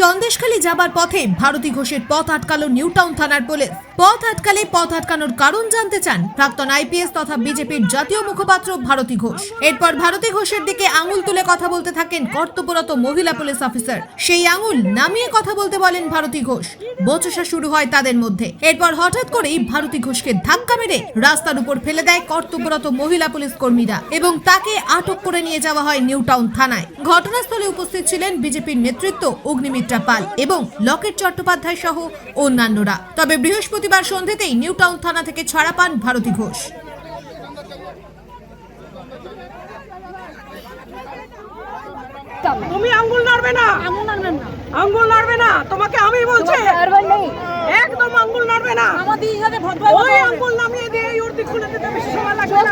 সন্দেশখালী যাবার পথে ভারতী ঘোষের পথ আটকালো নিউ টাউন থানার পুলিশ। পথ আটকালে পথ আটকানোর কারণ জানতে চান প্রাক্তন আইপিএস তথা বিজেপির জাতীয় মুখপাত্র ভারতী ঘোষ। এরপর ভারতী ঘোষের দিকে আঙুল তুলে কথা বলতে থাকেন কর্তব্যরত মহিলা পুলিশ অফিসার। সেই আঙুল নামিয়ে কথা বলতে বলেন ভারতী ঘোষ। বচসা শুরু হয় তাদের মধ্যে। এরপর হঠাৎ করেই ভারতী ঘোষকে ধাক্কা মেরে রাস্তার উপর ফেলে দেয় কর্তব্যরত মহিলা পুলিশ কর্মীরা এবং তাকে আটক করে নিয়ে যাওয়া হয় নিউ টাউন থানায়। ঘটনাস্থলে উপস্থিত ছিলেন বিজেপির নেতৃত্ব অগ্নিমিত্রা পাল এবং লকেট চট্টোপাধ্যায় সহ অন্যান্যরা। তবে বৃহস্পতিবার সন্ধ্যেতেই নিউ টাউন থানা থেকে ছাড়া পান ভারতী ঘোষ। তুমি আঙ্গুল নাড়বে না? আঙ্গুল নাড়বে না তোমাকে আমি বলছি। একদম আঙ্গুল নাড়বে না। আমাদের ভদ্র ওই আঙ্গুল নামিয়ে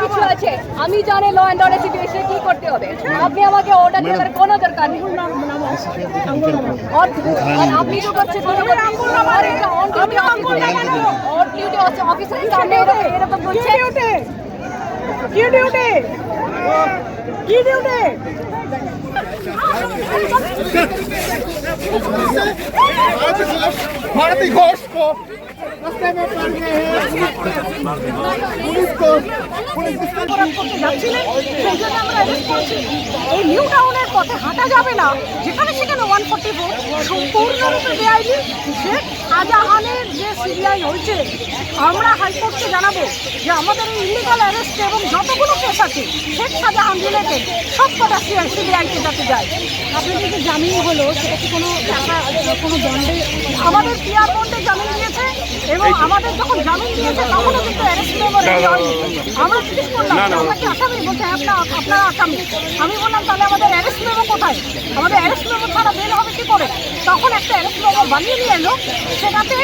কিছু আছে। আমি জানি ল অ্যান্ড অর্ডার সিচুয়েশনে কি করতে হবে। আপনি আমাকে অর্ডার দেওয়ার কোনো দরকার নেই। আর আপনি তো করছে কোনো। অন ডিউটি অফিসারের সামনে এরকম বলছে কি ডিউটি কি ডিউটি भारती घोष को रास्ते में पड़ गए हैं पुलिस को पुलिस অপরাধ করতে যাচ্ছিলেন সেই জন্য আমরা অ্যারেস্ট করছি এই নিউ টাউনের পথে হাঁটা যাবে না যেখানে সেখানে ফোর সম্পূর্ণরূপে বেআইনি শেখ শাহজাহানের যে সিবিআই হয়েছে, আমরা হাইকোর্টকে জানাব যে আমাদের এই ইলিগাল অ্যারেস্ট এবং যতগুলো কেস আছে, শেখ শাহজাহান রিলেটেড সব কটা সিবিআইকে যাতে যায়। আপনাদের যে জামিন হলো? সেটা কি কোনো টাকা কোনো দণ্ডে আমাদের পিয়ার বন্ডে জামিন দিয়েছে এবং আমাদের যখন জামিন দিয়েছে তখনও কিন্তু অ্যারেস্ট মেমোরি আমরা জিজ্ঞেস করলাম আমরা কি আসামি? বলছে হ্যাঁ, আপনার আপনারা আসামি। আমি বললাম তাহলে আমাদের অ্যারেস্ট মেমো কোথায়? আমাদের অ্যারেস্ট মেমো ছাড়া বের হবে কি করে? তখন একটা অ্যারেস্ট মেমো বানিয়ে নিয়ে এলো সেটাতে